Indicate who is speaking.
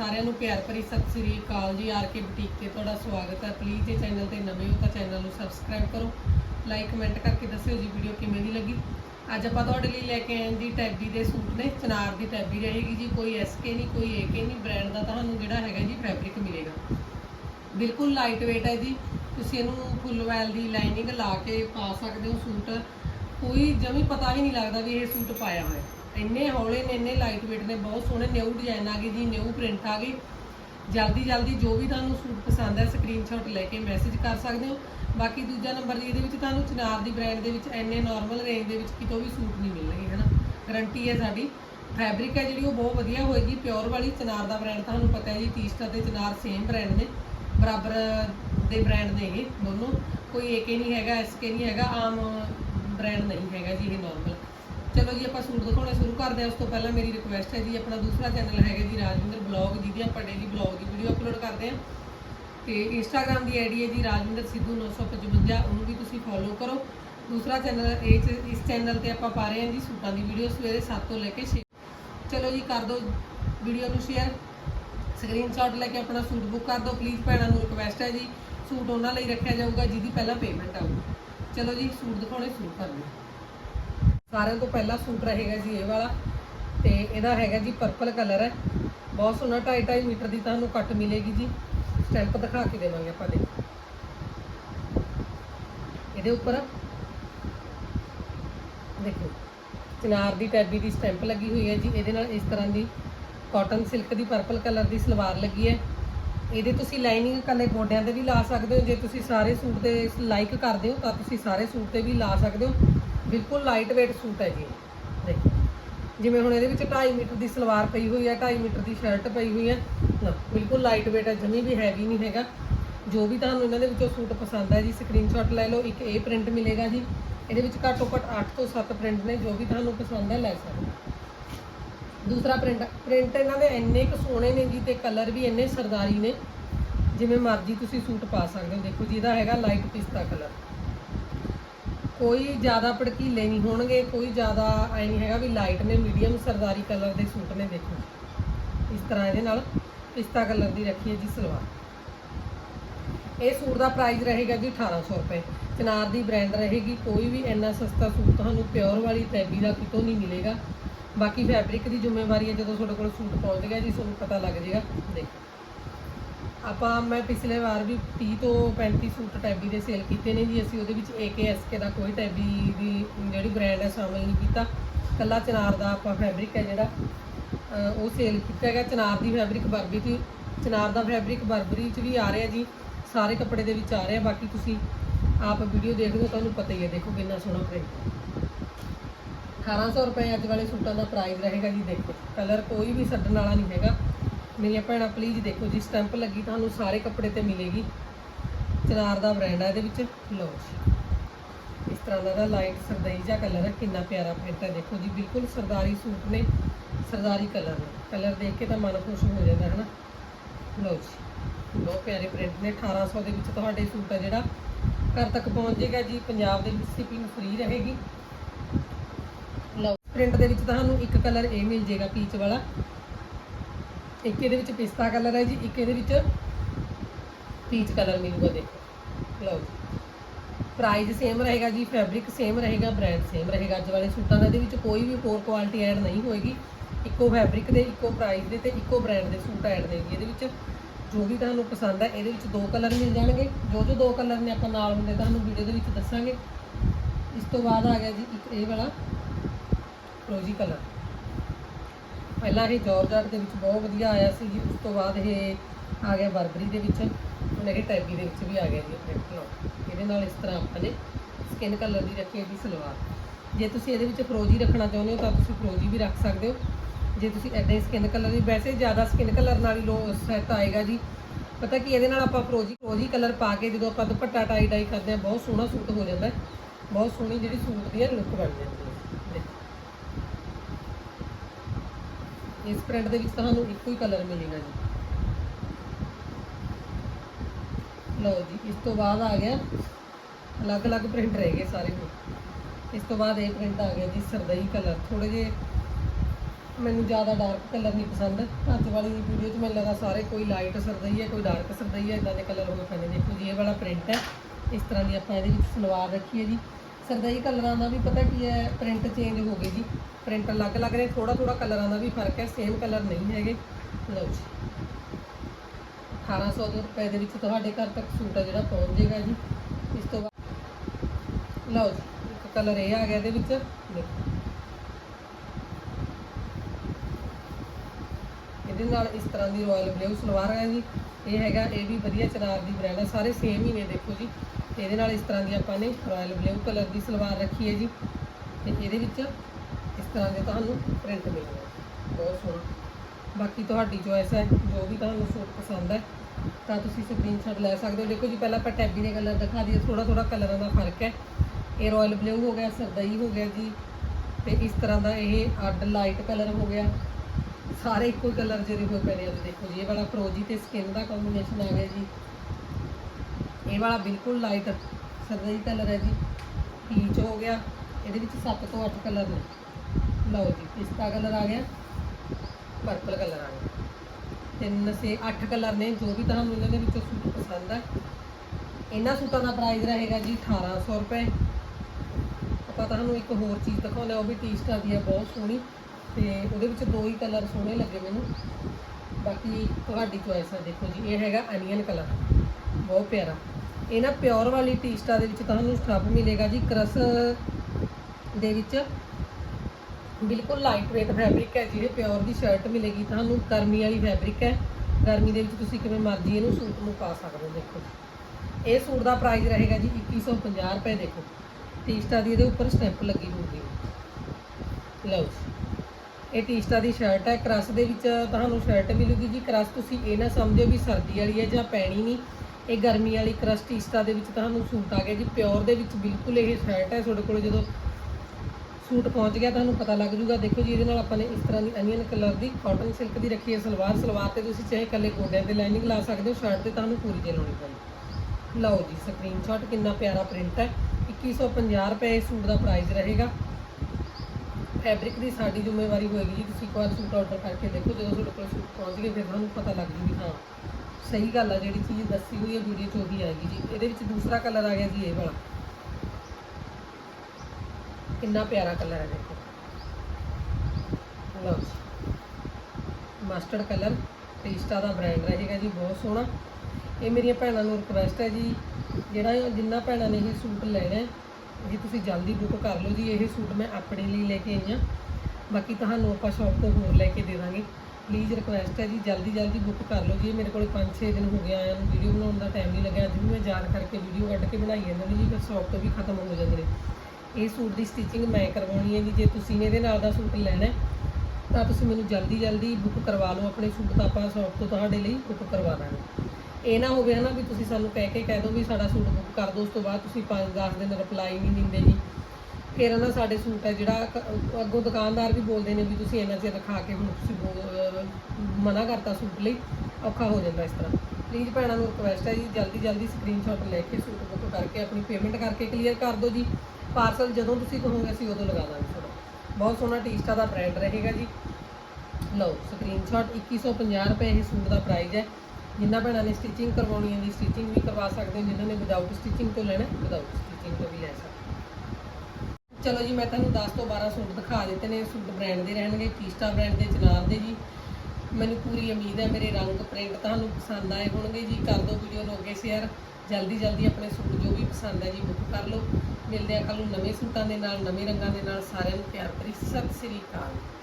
Speaker 1: ਸਾਰਿਆਂ ਨੂੰ ਪਿਆਰ ਭਰੀ ਸਤਿ ਸ੍ਰੀ ਅਕਾਲ ਜੀ। ਆਰ ਕੇ ਬੁਟੀਕ ਤੇ ਤੁਹਾਡਾ ਸਵਾਗਤ ਹੈ। ਪਲੀਜ਼ ਇਹ ਚੈਨਲ ਤੇ ਨਵੇਂ ਹੋ ਤਾਂ ਚੈਨਲ ਨੂੰ ਸਬਸਕ੍ਰਾਈਬ ਕਰੋ। ਲਾਈਕ ਕਮੈਂਟ ਕਰਕੇ ਦੱਸਿਓ ਜੀ ਵੀਡੀਓ ਕਿਵੇਂ ਦੀ ਲੱਗੀ। ਅੱਜ ਆਪਾਂ ਤੁਹਾਡੇ ਲਈ ਲੈ ਕੇ ਆਏ ਹਾਂ ਜੀ ਟੈਬੀ ਦੇ ਸੂਟ ਨੇ। ਚਨਾਰ ਦੀ ਟੈਬੀ ਰਹੇਗੀ ਜੀ। ਕੋਈ ਐਸਕੇ ਨਹੀਂ, ਕੋਈ ਏਕੇ ਨਹੀਂ। ਬ੍ਰਾਂਡ ਦਾ ਤੁਹਾਨੂੰ ਜਿਹੜਾ ਹੈਗਾ ਜੀ ਫੈਬਰਿਕ ਮਿਲੇਗਾ। ਬਿਲਕੁਲ ਲਾਈਟ weight ਹੈ ਜੀ। ਤੁਸੀਂ ਇਹਨੂੰ ਫੁੱਲ ਵੈਲ ਦੀ ਲਾਈਨਿੰਗ ਲਾ ਕੇ ਪਾ ਸਕਦੇ ਹੋ ਸੂਟ। ਕੋਈ ਜਮੀ ਪਤਾ ਵੀ ਨਹੀਂ ਲੱਗਦਾ ਵੀ ਇਹ ਸੂਟ ਪਾਇਆ ਹੋਇਆ ਇੰਨੇ ਹੌਲੇ ਨੇ, ਇੰਨੇ ਲਾਈਟ weight ਨੇ, ਬਹੁਤ ਸੋਹਣੇ ਨਿਊ ਡਿਜ਼ਾਈਨ ਆ ਗਏ ਜੀ, ਨਿਊ ਪ੍ਰਿੰਟ ਆ ਗਏ। ਜਲਦੀ ਜਲਦੀ ਜੋ ਵੀ ਤੁਹਾਨੂੰ ਸੂਟ ਪਸੰਦ ਹੈ ਸਕਰੀਨਸ਼ਾਟ ਲੈ ਕੇ ਮੈਸੇਜ ਕਰ ਸਕਦੇ ਹੋ। ਬਾਕੀ ਦੂਜਾ ਨੰਬਰ ਜੀ, ਇਹਦੇ ਵਿੱਚ ਤੁਹਾਨੂੰ ਚਨਾਰ ਦੀ ਬ੍ਰਾਂਡ ਦੇ ਵਿੱਚ ਇੰਨੇ ਨਾਰਮਲ ਰੇਂਜ ਦੇ ਵਿੱਚ ਕਿਤੋਂ ਵੀ ਸੂਟ ਨਹੀਂ ਮਿਲਣਗੇ, ਹਨਾ? ਗਰੰਟੀ ਹੈ ਸਾਡੀ। ਫੈਬਰਿਕ ਹੈ ਜਿਹੜੀ, ਉਹ ਬਹੁਤ ਵਧੀਆ ਹੋਏਗੀ ਪਿਓਰ ਵਾਲੀ ਚਨਾਰ ਦਾ ਬ੍ਰਾਂਡ ਤੁਹਾਨੂੰ ਪਤਾ ਹੈ ਜੀ ਟੀਸਟਾ ਤੇ ਚਨਾਰ ਸੇਮ ਬ੍ਰਾਂਡ ਨੇ, ਬਰਾਬਰ ਦੇ ਬ੍ਰਾਂਡ ਨੇ ਇਹ ਦੋਨੋਂ। ਕੋਈ ਏਕੇ ਨਹੀਂ ਹੈਗਾ ਐਸਕੇ ਨਹੀਂ ਹੈਗਾ, ਆਮ ਬ੍ਰਾਂਡ ਨਹੀਂ ਹੈਗਾ ਜੀ ਇਹ ਨਾਰਮਲ ਚਲੋ ਜੀ, ਆਪਾਂ ਸੂਟ ਦਿਖਾਉਣੇ ਸ਼ੁਰੂ ਕਰਦੇ ਹਾਂ। ਉਸ ਤੋਂ ਪਹਿਲਾਂ ਮੇਰੀ ਰਿਕੁਐਸਟ ਹੈ ਜੀ, ਆਪਣਾ ਦੂਸਰਾ ਚੈਨਲ ਹੈਗਾ ਜੀ ਰਾਜਵਿੰਦਰ ਬਲੌਗ ਜਿਹਦੀ ਆਪਾਂ ਡੇਲੀ ਬਲੌਗ ਦੀ ਵੀਡੀਓ ਅਪਲੋਡ ਕਰਦੇ ਹਾਂ। ਤੇ ਇੰਸਟਾਗ੍ਰam ਦੀ ਆਈਡੀ ਹੈ ਜੀ ਰਾਜਵਿੰਦਰ ਸਿੱਧੂ 955 ਉਹਨੂੰ ਵੀ ਤੁਸੀਂ ਫੋਲੋ ਕਰੋ। ਦੂਸਰਾ ਚੈਨਲ ਇਹ 'ਚ- ਇਸ ਚੈਨਲ ਤੇ ਆਪਾਂ ਪਾ ਰਹੇ ਹਾਂ ਜੀ ਸੂਟਾਂ ਦੀ ਵੀਡੀਓ ਸਵੇਰੇ 7 ਤੋਂ ਲੈ ਕੇ 6 ਚਲੋ ਜੀ, ਕਰ ਦਿਓ ਵੀਡੀਓ ਨੂੰ ਸ਼ੇਅਰ ਸਕਰੀਨਸ਼ਾਟ ਲੈ ਕੇ ਆਪਣਾ ਸੂਟ ਬੁੱਕ ਕਰ ਦਿਓ। ਪਲੀਜ਼ ਭੈਣਾਂ ਨੂੰ ਰਿਕਵੈਸਟ ਹੈ ਜੀ, ਸੂਟ ਉਹਨਾਂ ਲਈ ਰੱਖਿਆ ਜਾਊਗਾ, ਜਿਹਦੀ ਪਹਿਲਾਂ ਪੇਮੈਂਟ ਆਊਗੀ। ਚਲੋ ਜੀ, ਸੂਟ ਦਿਖਾਉਣੇ ਸ਼ੁਰੂ ਕਰਦੇ ਹਾਂ। ਸਾਰਿਆਂ ਤੋਂ ਪਹਿਲਾ ਸੂਟ ਰਹੇਗਾ ਜੀ ਇਹ ਵਾਲਾ। ਤੇ ਇਹਦਾ ਹੈਗਾ ਜੀ ਪਰਪਲ ਕਲਰ ਹੈ। ਬਹੁਤ ਸੋਹਣਾ 2.5 ਮੀਟਰ ਦੀ ਤੁਹਾਨੂੰ ਕੱਟ ਮਿਲੇਗੀ ਜੀ। ਸਟੈਂਪ ਦਿਖਾ ਕੇ ਦੇਵਾਂਗੇ ਆਪਾਂ ਦੇ। ਇਹਦੇ ਉੱਪਰ ਦੇਖੋ, ਚਨਾਰ ਦੀ ਟੈਬੀ ਦੀ ਸਟੈਂਪ ਲੱਗੀ ਹੋਈ ਹੈ ਜੀ। ਇਹਦੇ ਨਾਲ ਇਸ ਤਰ੍ਹਾਂ ਦੀ ਕਾਟਨ ਸਿਲਕ ਦੀ ਪਰਪਲ ਕਲਰ ਦੀ ਸਲਵਾਰ ਲੱਗੀ ਹੈ। ਇਹਦੇ ਤੁਸੀਂ ਲਾਈਨਿੰਗ ਕੱਲੇ ਗੋਡਿਆਂ ਤੇ ਵੀ ਲਾ ਸਕਦੇ ਹੋ। ਜੇ ਤੁਸੀਂ ਸਾਰੇ ਸੂਟ ਤੇ ਲਾਈਕ ਕਰਦੇ ਹੋ, ਤਾਂ ਤੁਸੀਂ ਸਾਰੇ ਸੂਟ ਤੇ ਵੀ ਲਾ ਸਕਦੇ ਹੋ। ਬਿਲਕੁਲ ਲਾਈਟ weight ਸੂਟ ਹੈ। ਜੀ ਦੇਖੋ। ਜਿਵੇਂ ਹੁਣ ਇਹਦੇ ਵਿੱਚ 2.5 ਮੀਟਰ ਦੀ ਸਲਵਾਰ ਪਈ ਹੋਈ ਹੈ 2.5 ਮੀਟਰ ਦੀ ਸ਼ਰਟ ਪਈ ਹੋਈ ਹੈ। ਲਓ, ਬਿਲਕੁਲ ਲਾਈਟ weight ਹੈ ਜਮੀ ਵੀ ਹੈਵੀ ਨਹੀਂ ਹੈਗਾ। ਜੋ ਵੀ ਤੁਹਾਨੂੰ ਇਹਨਾਂ ਦੇ ਵਿੱਚੋਂ ਸੂਟ ਪਸੰਦ ਹੈ ਜੀ ਸਕਰੀਨਸ਼ਾਟ ਲੈ ਲਓ ਇੱਕ ਇਹ ਪ੍ਰਿੰਟ ਮਿਲੇਗਾ ਜੀ। ਇਹਦੇ ਵਿੱਚ ਘੱਟੋ ਘੱਟ 8 ਤੋਂ 7 ਪ੍ਰਿੰਟ ਨੇ ਜੋ ਵੀ ਤੁਹਾਨੂੰ ਪਸੰਦ ਹੈ ਲੈ ਸਕਦੇ ਦੂਸਰਾ ਪ੍ਰਿੰਟ ਪ੍ਰਿੰਟ ਇਹਨਾਂ ਦੇ ਇੰਨੇ ਕੁ ਸੋਹਣੇ ਨੇ ਜੀ ਤੇ ਕਲਰ ਵੀ ਇੰਨੇ ਸਰਦਾਰੀ ਨੇ ਜਿਵੇਂ ਮਰਜ਼ੀ ਤੁਸੀਂ ਸੂਟ ਪਾ ਸਕਦੇ ਹੋ। ਦੇਖੋ ਜੀ ਇਹਦਾ ਹੈਗਾ ਲਾਈਟ ਪਿਸਤਾ ਕਲਰ ਕੋਈ ਜ਼ਿਆਦਾ ਭੜਕੀਲੇ ਨਹੀਂ ਹੋਣਗੇ, ਕੋਈ ਜ਼ਿਆਦਾ ਐ ਨਹੀਂ ਹੈਗਾ ਵੀ ਲਾਈਟ ਨੇ ਮੀਡੀਅਮ ਸਰਦਾਰੀ ਕਲਰ ਦੇ ਸੂਟ ਨੇ ਦੇਖੋ। ਇਸ ਤਰ੍ਹਾਂ ਇਹਦੇ ਨਾਲ ਪਿਸਤਾ ਕਲਰ ਦੀ ਰੱਖੀ ਹੈ ਜੀ ਸਲਵਾਰ। ਇਹ ਸੂਟ ਦਾ ਪ੍ਰਾਈਸ ਰਹੇਗਾ ਜੀ 1800 ਰੁਪਏ। ਚਨਾਰ ਦੀ ਬ੍ਰਾਂਡ ਰਹੇਗੀ, ਕੋਈ ਵੀ ਇੰਨਾ ਸਸਤਾ ਸੂਟ ਤੁਹਾਨੂੰ ਪਿਓਰ ਵਾਲੀ ਤੈਬੀ ਦਾ ਕਿਤੋਂ ਨਹੀਂ ਮਿਲੇਗਾ। ਬਾਕੀ ਫੈਬਰਿਕ ਦੀ ਜ਼ਿੰਮੇਵਾਰੀ ਹੈ ਜਦੋਂ ਤੁਹਾਡੇ ਕੋਲ ਸੂਟ ਪਹੁੰਚ ਗਿਆ ਜੀ, ਤੁਹਾਨੂੰ ਪਤਾ ਲੱਗ ਜਾਏਗਾ। ਦੇਖੋ। ਆਪਾਂ, ਮੈਂ ਪਿਛਲੇ ਵਾਰ ਵੀ 30 ਤੋਂ 35 ਸੂਟ ਟੈਬੀ ਦੇ ਸੇਲ ਕੀਤੇ ਨੇ ਜੀ। ਅਸੀਂ ਉਹਦੇ ਵਿੱਚ AKSK ਦਾ ਕੋਈ ਟੈਬੀ ਦੀ ਜਿਹੜੀ ਬ੍ਰਾਂਡ ਹੈ, ਸ਼ਾਮਿਲ ਨਹੀਂ ਕੀਤਾ। ਕੱਲਾ ਚਨਾਰ ਦਾ ਆਪਾਂ ਫੈਬਰਿਕ ਹੈ ਜਿਹੜਾ ਉਹ ਸੇਲ ਕੀਤਾ ਹੈਗਾ। ਚਨਾਰ ਦੀ ਫੈਬਰਿਕ ਬਰਬਰੀ ਦੀ, ਚਨਾਰ ਦਾ ਫੈਬਰਿਕ ਬਰਬਰੀ 'ਚ ਵੀ ਆ ਰਿਹਾ ਜੀ। ਸਾਰੇ ਕੱਪੜੇ ਦੇ ਵਿੱਚ ਆ ਰਿਹਾ। ਬਾਕੀ ਤੁਸੀਂ ਆਪ ਵੀਡੀਓ ਦੇਖਦੇ ਹੋ ਤੁਹਾਨੂੰ ਪਤਾ ਹੀ ਹੈ। ਦੇਖੋ ਕਿੰਨਾ ਸੋਹਣਾ ਪ੍ਰਿੰਟ 1800 ਰੁਪਏ ਅੱਜ ਵਾਲੇ ਸੂਟਾਂ ਦਾ ਪ੍ਰਾਈਸ ਰਹੇਗਾ ਜੀ, ਦੇਖੋ। ਕਲਰ ਕੋਈ ਵੀ ਛੱਡਣ ਵਾਲਾ ਨਹੀਂ ਹੈਗਾ। ਮੇਰੀਆਂ ਭੈਣਾਂ ਪਲੀਜ਼ ਦੇਖੋ, ਜੀ ਸਟੈਂਪ ਲੱਗੀ, ਤੁਹਾਨੂੰ ਸਾਰੇ ਕੱਪੜੇ ਤੇ ਮਿਲੇਗੀ। ਚਨਾਰ ਦਾ ਬ੍ਰਾਂਡ ਆ ਇਹਦੇ ਵਿੱਚ। ਲਓ ਜੀ। ਇਸ ਤਰ੍ਹਾਂ ਦਾ ਲਾਈਟ ਸਰਦਾਈ ਜਿਹਾ ਕਲਰ ਹੈ, ਕਿੰਨਾ ਪਿਆਰਾ ਪ੍ਰਿੰਟ ਹੈ। ਦੇਖੋ ਜੀ, ਬਿਲਕੁਲ ਸਰਦਾਰੀ ਸੂਟ ਨੇ, ਸਰਦਾਰੀ ਕਲਰ ਨੇ। ਕਲਰ ਦੇਖ ਕੇ ਤਾਂ ਮਨ ਖੁਸ਼ ਹੋ ਜਾਂਦਾ ਹੈ ਨਾ ਲਓ ਜੀ। ਬਹੁਤ ਪਿਆਰੇ ਪ੍ਰਿੰਟ ਨੇ। 1800 ਦੇ ਵਿੱਚ ਤੁਹਾਡੇ ਸੂਟ ਹੈ ਜਿਹੜਾ। ਘਰ ਤੱਕ ਪਹੁੰਚ ਜਾਏਗਾ ਜੀ, ਪੰਜਾਬ ਦੇ ਵਿੱਚ ਸ਼ਿਪਿੰਗ ਫ੍ਰੀ ਰਹੇਗੀ। ਲਓ ਪ੍ਰਿੰਟ ਦੇ ਵਿੱਚ ਤੁਹਾਨੂੰ ਇੱਕ ਕਲਰ ਇਹ ਮਿਲ ਜਾਏਗਾ ਪੀਚ ਵਾਲਾ। ਇੱਕ ਇਹਦੇ ਵਿੱਚ ਪਿਸਤਾ ਕਲਰ ਹੈ ਜੀ, ਇੱਕ ਇਹਦੇ ਵਿੱਚ ਪੀਚ ਕਲਰ ਮਿਲੂਗਾ ਦੇਖੋ। ਲਓ ਜੀ। ਪ੍ਰਾਈਸ ਸੇਮ ਰਹੇਗਾ ਜੀ ਫੈਬਰਿਕ ਸੇਮ ਰਹੇਗਾ ਬ੍ਰਾਂਡ ਸੇਮ ਰਹੇਗਾ। ਅੱਜ ਵਾਲੇ ਸੂਟਾਂ ਦਾ ਇਹਦੇ ਵਿੱਚ ਕੋਈ ਵੀ ਹੋਰ ਕੁਆਲਿਟੀ ਐਡ ਨਹੀਂ ਹੋਏਗੀ। ਇੱਕੋ ਫੈਬਰਿਕ ਦੇ, ਇੱਕੋ ਪ੍ਰਾਈਸ ਦੇ ਤੇ ਇੱਕੋ ਬ੍ਰਾਂਡ ਦੇ ਸੂਟ ਐਡ ਦੇਗੀ ਇਹਦੇ ਵਿੱਚ ਜੋ ਵੀ ਤੁਹਾਨੂੰ ਪਸੰਦ ਹੈ, ਇਹਦੇ ਵਿੱਚ ਦੋ ਕਲਰ ਮਿਲ ਜਾਣਗੇ। ਜੋ ਜੋ ਦੋ ਕਲਰ ਨੇ ਆਪਾਂ ਨਾਲ ਹੁੰਦੇ ਤੁਹਾਨੂੰ ਵੀਡੀਓ ਦੇ ਵਿੱਚ ਦੱਸਾਂਗੇ। ਇਸ ਤੋਂ ਬਾਅਦ ਆ ਗਿਆ ਜੀ ਇੱਕ ਇਹ ਵਾਲਾ ਰੋਜੀ ਕਲਰ ਪਹਿਲਾਂ ਇਹ ਜਾਰਜਟ ਦੇ ਵਿੱਚ ਬਹੁਤ ਵਧੀਆ ਆਇਆ ਸੀ ਜੀ ਉਸ ਤੋਂ ਬਾਅਦ ਇਹ ਆ ਗਿਆ ਬਰਬਰੀ ਦੇ ਵਿੱਚ, ਹੁਣ ਇਹ ਟੈਬੀ ਦੇ ਵਿੱਚ ਵੀ ਆ ਗਿਆ ਜੀ ਪ੍ਰਿੰਟ ਲਓ ਇਹਦੇ ਨਾਲ ਇਸ ਤਰ੍ਹਾਂ ਆਪਾਂ ਨੇ ਸਕਿਨ ਕਲਰ ਦੀ ਰੱਖੀ ਹੈ ਜੀ ਸਲਵਾਰ। ਜੇ ਤੁਸੀਂ ਇਹਦੇ ਵਿੱਚ ਫਰੋਜੀ ਰੱਖਣਾ ਚਾਹੁੰਦੇ ਹੋ ਤਾਂ ਤੁਸੀਂ ਫਰੋਜੀ ਵੀ ਰੱਖ ਸਕਦੇ ਹੋ। ਜੇ ਤੁਸੀਂ ਐਦਾਂ ਹੀ ਸਕਿਨ ਕਲਰ ਦੀ, ਵੈਸੇ ਜ਼ਿਆਦਾ ਸਕਿਨ ਕਲਰ ਨਾਲ ਹੀ ਲੋ ਸੈੱਟ ਆਏਗਾ ਜੀ। ਪਤਾ ਕੀ, ਇਹਦੇ ਨਾਲ ਆਪਾਂ ਫਰੋਜੀ ਫਰੋਜੀ ਕਲਰ ਪਾ ਕੇ ਜਦੋਂ ਆਪਾਂ ਦੁਪੱਟਾ ਟਾਈ ਡਾਈ ਕਰਦੇ ਹਾਂ, ਬਹੁਤ ਸੋਹਣਾ ਸੂਟ ਹੋ ਜਾਂਦਾ ਬਹੁਤ ਸੋਹਣੀ ਜਿਹੜੀ ਸੂਟ ਦੀ ਲੁੱਕ ਬਣ ਜਾਂਦੀ ਹੈ ਦੇਖੋ ਇਸ ਪ੍ਰਿੰਟ ਦੇ ਵਿੱਚ ਤੁਹਾਨੂੰ ਇੱਕੋ ਹੀ ਕਲਰ ਮਿਲੇਗਾ ਜੀ। ਲਓ ਜੀ, ਇਸ ਤੋਂ ਬਾਅਦ ਆ ਗਿਆ ਅਲੱਗ-ਅਲੱਗ ਪ੍ਰਿੰਟ ਰਹਿ ਗਏ ਸਾਰੇ ਕੋਲ ਇਸ ਤੋਂ ਬਾਅਦ ਇਹ ਪ੍ਰਿੰਟ ਆ ਗਿਆ ਜੀ ਸਰਦਈ ਕਲਰ ਥੋੜੇ ਜਿਹੇ ਮੈਨੂੰ ਜ਼ਿਆਦਾ ਡਾਰਕ ਕਲਰ ਨਹੀਂ ਪਸੰਦ। ਅੱਜ ਵਾਲੀ ਵੀਡੀਓ 'ਚ ਮੈਨੂੰ ਲੱਗਾ ਸਾਰੇ ਕੋਈ ਲਾਈਟ ਸਰਦਈ ਹੈ, ਕੋਈ ਡਾਰਕ ਸਰਦਈ ਹੈ ਇਦਾਂ ਦੇ ਕਲਰ ਹੋਏ ਪਏ ਦੇਖੋ ਜੀ, ਇਹ ਵਾਲਾ ਪ੍ਰਿੰਟ ਹੈ। ਇਸ ਤਰ੍ਹਾਂ ਦੀ ਆਪਾਂ ਇਹਦੇ ਵਿੱਚ ਸਲਵਾਰ ਰੱਖੀ ਹੈ ਜੀ। ਸਰਦਈ ਕਲਰਾਂ ਦਾ ਵੀ ਪਤਾ ਕੀ ਹੈ ਪ੍ਰਿੰਟ ਚੇਂਜ ਹੋ ਗਏ ਜੀ। ਪ੍ਰਿੰਟ ਅਲੱਗ-ਅਲੱਗ ਨੇ ਥੋੜਾ ਥੋੜਾ ਕਲਰਾਂ ਦਾ ਵੀ ਫ਼ਰਕ ਹੈ ਸੇਮ ਕਲਰ ਨਹੀਂ ਹੈਗੇ। ਲਓ ਜੀ। 1800 ਰੁਪਏ ਦੇ ਵਿੱਚ ਤੁਹਾਡੇ ਘਰ ਤੱਕ ਸੂਟ ਹੈ ਜਿਹੜਾ, ਪਹੁੰਚ ਜਾਏਗਾ ਜੀ। ਇਸ ਤੋਂ ਬਾਅਦ ਲਓ ਜੀ, ਇੱਕ ਕਲਰ ਇਹ ਆ ਗਿਆ ਇਹਦੇ ਵਿੱਚ। ਦੇਖੋ ਇਹਦੇ ਨਾਲ ਇਸ ਤਰ੍ਹਾਂ ਦੀ ਰਾਇਲ ਬਲੂ ਸਲਵਾਰ ਹੈ ਜੀ। ਇਹ ਹੈਗਾ, ਇਹ ਵੀ ਵਧੀਆ ਚਨਾਰ ਦੀ ਬ੍ਰਾਂਡ ਹੈ ਸਾਰੇ ਸੇਮ ਹੀ ਨੇ, ਦੇਖੋ ਜੀ। ਤੇ ਇਹਦੇ ਨਾਲ ਇਸ ਤਰ੍ਹਾਂ ਦੀ ਆਪਾਂ ਨੇ ਰਾਇਲ ਬਲੂ ਕਲਰ ਦੀ ਸਲਵਾਰ ਰੱਖੀ ਹੈ ਜੀ। ਤੇ ਇਹਦੇ ਵਿੱਚ ਇਸ ਤਰ੍ਹਾਂ ਦੇ ਤੁਹਾਨੂੰ ਪ੍ਰਿੰਟ ਮਿਲਣਗੇ। ਬਹੁਤ ਸੋਹਣਾ। ਬਾਕੀ ਤੁਹਾਡੀ ਚੋਇਸ ਹੈ, ਜੋ ਵੀ ਤੁਹਾਨੂੰ ਸੂਟ ਪਸੰਦ ਹੈ, ਤਾਂ ਤੁਸੀਂ ਸਕਰੀਨਸ਼ਾਟ ਲੈ ਸਕਦੇ ਹੋ। ਦੇਖੋ ਜੀ, ਪਹਿਲਾਂ ਆਪਾਂ ਟੈਬੀ ਦੇ ਕਲਰ ਦਿਖਾ ਦਈਏ। ਥੋੜਾ ਥੋੜਾ ਕਲਰਾਂ ਦਾ ਫ਼ਰਕ ਹੈ। ਇਹ ਰਾਇਲ ਬਲੂ ਹੋ ਗਿਆ, ਸਰਦਈ ਹੋ ਗਿਆ ਜੀ। ਤੇ ਇਸ ਤਰ੍ਹਾਂ ਦਾ ਇਹ ਅੱਡ ਲਾਈਟ ਕਲਰ ਹੋ ਗਿਆ। ਸਾਰੇ ਇੱਕੋ ਹੀ ਕਲਰ ਜਿਹੜੇ ਹੋਏ ਪਏ ਨੇ। ਅੱਜ ਦੇਖੋ ਜੀ, ਇਹ ਵਾਲਾ ਫਰੋਜੀ ਤੇ ਸਕਿਨ ਦਾ ਕੰਬੀਨੇਸ਼ਨ ਆ ਗਿਆ ਜੀ। ਇਹ ਵਾਲਾ ਬਿਲਕੁਲ ਲਾਈਟ ਸਰਦਈ ਕਲਰ ਹੈ ਜੀ। ਪੀਚ ਹੋ ਗਿਆ, ਇਹਦੇ ਵਿੱਚ 7 ਤੋਂ 8 ਕਲਰ ਨੇ। ਲਓ ਜੀ ਪਿਸਤਾ ਕਲਰ ਆ ਗਿਆ ਪਰਪਲ ਕਲਰ ਆ ਗਿਆ। ਤਿੰਨ ਸੇ 8 ਕਲਰ ਨੇ, ਜੋ ਵੀ ਤੁਹਾਨੂੰ ਇਹਨਾਂ ਦੇ ਵਿੱਚੋਂ ਸੂਟ ਪਸੰਦ ਹੈ ਇਹਨਾਂ ਸੂਟਾਂ ਦਾ ਪ੍ਰਾਈਸ ਰਹੇਗਾ ਜੀ 1800 ਰੁਪਏ। ਆਪਾਂ ਤੁਹਾਨੂੰ ਇੱਕ ਹੋਰ ਚੀਜ਼ ਦਿਖਾਉਂਦੇ ਆ ਉਹ ਵੀ ਟੀ-ਸਟਾਰ ਦੀ ਹੈ ਬਹੁਤ ਸੋਹਣੀ। ਤੇ ਉਹਦੇ ਵਿੱਚ ਦੋ ਹੀ ਕਲਰ ਸੋਹਣੇ ਲੱਗੇ ਮੈਨੂੰ। ਬਾਕੀ ਤੁਹਾਡੀ ਚੋਇਸ ਹੈ ਦੇਖੋ ਜੀ, ਇਹ ਹੈਗਾ ਅਨੀਅਨ ਕਲਰ ਬਹੁਤ ਪਿਆਰਾ। ਇਹ ਨਾ ਪਿਓਰ ਵਾਲੀ ਟੀਸਟਾ ਦੇ ਵਿੱਚ ਤੁਹਾਨੂੰ ਸਟੱਫ ਮਿਲੇਗਾ ਜੀ ਕਰਸ ਦੇ ਵਿੱਚ। ਬਿਲਕੁਲ ਲਾਈਟ weight ਫੈਬਰਿਕ ਹੈ ਜੀ, ਇਹ ਪਿਓਰ ਦੀ ਸ਼ਰਟ ਮਿਲੇਗੀ ਤੁਹਾਨੂੰ, ਗਰਮੀ ਵਾਲੀ ਫੈਬਰਿਕ ਹੈ। ਗਰਮੀ ਦੇ ਵਿੱਚ ਤੁਸੀਂ ਕਿਵੇਂ ਮਰਜ਼ੀ ਇਹਨੂੰ ਸੂਟ ਨੂੰ ਪਾ ਸਕਦੇ ਹੋ, ਦੇਖੋ ਇਹ ਸੂਟ ਦਾ ਪ੍ਰਾਈਸ ਰਹੇਗਾ ਜੀ 2150 ਰੁਪਏ, ਦੇਖੋ। ਟੀਸਟਾ ਦੀ ਇਹਦੇ ਉੱਪਰ ਸਟੈਂਪ ਲੱਗੀ ਹੋਊਗੀ ਲਓ ਇਹ ਟੀ-ਸਟਾਰ ਦੀ ਸ਼ਰਟ ਹੈ, ਕਰਸ ਦੇ ਵਿੱਚ ਤੁਹਾਨੂੰ ਸ਼ਰਟ ਮਿਲੂਗੀ ਜੀ। ਕਰਸ ਤੁਸੀਂ ਇਹ ਨਾ ਸਮਝੋ ਵੀ ਸਰਦੀ ਵਾਲੀ ਹੈ ਜਾਂ ਪੈਣੀ ਨਹੀਂ। ਇਹ ਗਰਮੀ ਵਾਲੀ ਕਰਸਟ ਟੀ-ਸਟਾਰ ਦੇ ਵਿੱਚ ਤੁਹਾਨੂੰ ਸੂਟ ਆ ਗਿਆ ਜੀ ਪਿਓਰ ਦੇ ਵਿੱਚ ਬਿਲਕੁਲ ਇਹ ਸ਼ਰਟ ਹੈ, ਤੁਹਾਡੇ ਕੋਲ ਜਦੋਂ ਸੂਟ ਪਹੁੰਚ ਗਿਆ ਤੁਹਾਨੂੰ ਪਤਾ ਲੱਗ ਜੂਗਾ ਦੇਖੋ ਜੀ, ਇਹਦੇ ਨਾਲ ਆਪਾਂ ਨੇ ਇਸ ਤਰ੍ਹਾਂ ਦੀ ਅਨੀਅਨ ਕਲਰ ਦੀ ਕਾਟਨ ਸਿਲਕ ਦੀ ਰੱਖੀ ਹੈ, ਸਲਵਾਰ ਸਲਵਾਰ ਤੇ ਤੁਸੀਂ ਚਾਹੇ ਇਕੱਲੇ ਗੋਡਿਆਂ ਤੇ ਲਾਈਨਿੰਗ ਲਾ ਸਕਦੇ ਹੋ ਸ਼ਰਟ ਤੇ ਤੁਹਾਨੂੰ ਪੂਰੀ ਜੇ ਲਾਉਣੀ ਪੈਣੀ। ਲਓ ਜੀ ਸਕਰੀਨਸ਼ਾਟ ਕਿੰਨਾ ਪਿਆਰਾ ਪ੍ਰਿੰਟ ਹੈ। 2150 ਰੁਪਏ ਇਸ ਸੂਟ ਦਾ ਪ੍ਰਾਈਸ ਰਹੇਗਾ। ਫੈਬਰਿਕ ਦੀ ਸਾਡੀ ਜ਼ਿੰਮੇਵਾਰੀ ਹੋਏਗੀ ਜੀ, ਤੁਸੀਂ ਇੱਕ ਵਾਰ ਸੂਟ ਆਰਡਰ ਕਰਕੇ ਦੇਖੋ, ਜਦੋਂ ਤੁਹਾਡੇ ਕੋਲ ਸੂਟ ਪਹੁੰਚ ਗਏ, ਫਿਰ ਤੁਹਾਨੂੰ ਪਤਾ ਲੱਗ ਜੂਗੀ, ਹਾਂ। ਸਹੀ ਗੱਲ ਆ, ਜਿਹੜੀ ਚੀਜ਼ ਦੱਸੀ ਹੋਈ ਹੈ ਵੀਡੀਓ 'ਚ ਉਹੀ ਆਏਗੀ ਜੀ। ਇਹਦੇ ਵਿੱਚ ਦੂਸਰਾ ਕਲਰ ਆ ਗਿਆ ਜੀ ਇਹ ਵਾਲਾ। ਕਿੰਨਾ ਪਿਆਰਾ ਕਲਰ ਹੈ ਦੇਖੋ। ਲਓ ਮਸਟਰਡ ਕਲਰ ਟੀਸਟਾ ਦਾ ਬ੍ਰਾਂਡ ਰਹੇਗਾ ਜੀ, ਬਹੁਤ ਸੋਹਣਾ। ਇਹ ਮੇਰੀਆਂ ਭੈਣਾਂ ਨੂੰ ਰਿਕਵੈਸਟ ਹੈ ਜੀ, ਜਿਹੜਾ ਜਿੰਨਾ ਭੈਣਾਂ ਨੇ ਇਹ ਸੂਟ ਲੈਣਾ ਜੀ ਤੁਸੀਂ ਜਲਦੀ ਬੁੱਕ ਕਰ ਲਓ ਜੀ, ਇਹ ਸੂਟ ਮੈਂ ਆਪਣੇ ਲਈ ਲੈ ਕੇ ਆਈ ਹਾਂ। ਬਾਕੀ ਤੁਹਾਨੂੰ ਆਪਾਂ ਸ਼ਾਪ ਤੋਂ ਹੋਰ ਲੈ ਕੇ ਦੇ ਦਾਂਗੇ। ਪਲੀਜ਼ ਰਿਕੁਐਸਟ ਹੈ ਜੀ, ਜਲਦੀ ਜਲਦੀ ਬੁੱਕ ਕਰ ਲਓ ਜੀ। ਮੇਰੇ ਕੋਲ 5-6 ਦਿਨ ਹੋ ਗਏ ਆਇਆ ਨੂੰ ਵੀਡੀਓ ਬਣਾਉਣ ਦਾ ਟਾਈਮ ਨਹੀਂ ਲੱਗਿਆ। ਅੱਜ ਵੀ ਮੈਂ ਯਾਦ ਕਰਕੇ ਵੀਡੀਓ ਕੱਢ ਕੇ ਬਣਾਈ ਜਾਂਦੀ ਹਾਂ ਜੀ, ਫਿਰ ਸ਼ਾਪ ਤੋਂ ਵੀ ਖਤਮ ਹੋ ਜਾਂਦੇ ਨੇ। ਇਹ ਸੂਟ ਦੀ ਸਟਿਚਿੰਗ ਮੈਂ ਕਰਵਾਉਣੀ ਹੈ ਜੀ। ਜੇ ਤੁਸੀਂ ਇਹਦੇ ਨਾਲ ਦਾ ਸੂਟ ਲੈਣਾ ਤਾਂ ਤੁਸੀਂ ਮੈਨੂੰ ਜਲਦੀ ਜਲਦੀ ਬੁੱਕ ਕਰਵਾ ਲਓ। ਆਪਣੇ ਸੂਟ ਤਾਂ ਆਪਾਂ ਸ਼ਾਪ ਤੋਂ ਤੁਹਾਡੇ ਲਈ ਬੁੱਕ ਕਰਵਾ ਦਾਂਗੇ। ਇਹ ਨਾ ਹੋਵੇ ਹਨਾ ਵੀ ਤੁਸੀਂ ਸਾਨੂੰ ਕਹਿ ਕੇ ਕਹਿ ਦਿਓ ਵੀ ਸਾਡਾ ਸੂਟ ਬੁੱਕ ਕਰ ਦਿਓ ਉਸ ਤੋਂ ਬਾਅਦ ਤੁਸੀਂ 5-10 ਦਿਨ ਰਿਪਲਾਈ ਨਹੀਂ ਦਿੰਦੇ ਜੀ। ਫਿਰ ਨਾ ਸਾਡੇ ਸੂਟ ਹੈ ਜਿਹੜਾ ਕ- ਅੱਗੋਂ ਦੁਕਾਨਦਾਰ ਵੀ ਬੋਲਦੇ ਨੇ ਵੀ ਤੁਸੀਂ ਇੰਨਾ ਚਿਰ ਰਖਾ ਕੇ ਹੁਣ ਤੁਸੀਂ ਬੋਲ- ਅਹ ਮਨਾ ਕਰਤਾ ਸੂਟ ਲਈ, ਔਖਾ ਹੋ ਜਾਂਦਾ ਇਸ ਤਰ੍ਹਾਂ। ਪਲੀਜ਼ ਭੈਣਾਂ ਨੂੰ ਰਿਕੁਐਸਟ ਹੈ ਜੀ, ਜਲਦੀ ਜਲਦੀ ਸਕਰੀਨਸ਼ਾਟ ਲੈ ਕੇ ਸੂਟ ਬੁੱਕ ਕਰਕੇ ਆਪਣੀ ਪੇਮੈਂਟ ਕਰਕੇ ਕਲੀਅਰ ਕਰ ਦਿਓ ਜੀ। ਪਾਰਸਲ ਜਦੋਂ ਤੁਸੀਂ ਕਹੋਗੇ ਅਸੀਂ ਉਦੋਂ ਲਗਾ ਦਾਂਗੇ ਤੁਹਾਡਾ। ਬਹੁਤ ਸੋਹਣਾ ਟੀਸਟਾ ਦਾ ਬ੍ਰਾਂਡ ਰਹੇਗਾ ਜੀ। ਲਓ ਸਕਰੀਨਸ਼ਾਟ 2150 ਰੁਪਏ ਇਹ ਸੂਟ ਦਾ ਪ੍ਰਾਈਸ ਹੈ। ਜਿਨ੍ਹਾਂ ਭੈਣਾਂ ਨੇ ਸਟਿਚਿੰਗ ਕਰਵਾਉਣੀ ਹੈ ਜੀ ਸਟਿਚਿੰਗ ਵੀ ਕਰਵਾ ਸਕਦੇ ਹੋ। ਜਿਨ੍ਹਾਂ ਨੇ ਵਿਦਆਊਟ ਸਟਿਚਿੰਗ ਤੋਂ ਲੈਣਾ ਵਿਦਆਊਟ ਸਟਿਚਿੰਗ ਤੋਂ ਵੀ ਲੈ ਸਕਦੇ ਹੋ। ਚਲੋ ਜੀ, ਮੈਂ ਤੁਹਾਨੂੰ 10 ਤੋਂ 12 ਸੂਟ ਦਿਖਾ ਦਿੱਤੇ ਨੇ। ਸੂਟ ਬ੍ਰਾਂਡ ਦੇ ਰਹਿਣਗੇ ਟੀਸਟਾ ਬ੍ਰਾਂਡ ਦੇ ਚਨਾਰ ਦੇ ਜੀ। ਮੈਨੂੰ ਪੂਰੀ ਉਮੀਦ ਹੈ ਮੇਰੇ ਰੰਗ ਪ੍ਰਿੰਟ ਤੁਹਾਨੂੰ ਪਸੰਦ ਆਏ ਹੋਣਗੇ ਜੀ। ਕਰ ਦਿਓ ਵੀਡੀਓ ਨੂੰ ਅੱਗੇ ਸ਼ੇਅਰ ਜਲਦੀ ਜਲਦੀ ਆਪਣੇ ਸੂਟ ਜੋ ਵੀ ਪਸੰਦ ਹੈ ਜੀ ਬੁੱਕ ਕਰ ਲਓ। ਮਿਲਦੇ ਆ ਕੱਲ ਨੂੰ ਨਵੇਂ ਸੂਟਾਂ ਦੇ ਨਾਲ, ਨਵੇਂ ਰੰਗਾਂ ਦੇ ਨਾਲ। ਸਾਰਿਆਂ ਨੂੰ ਪਿਆਰ ਭਰੀ ਸਤਿ ਸ੍ਰੀ ਅਕਾਲ।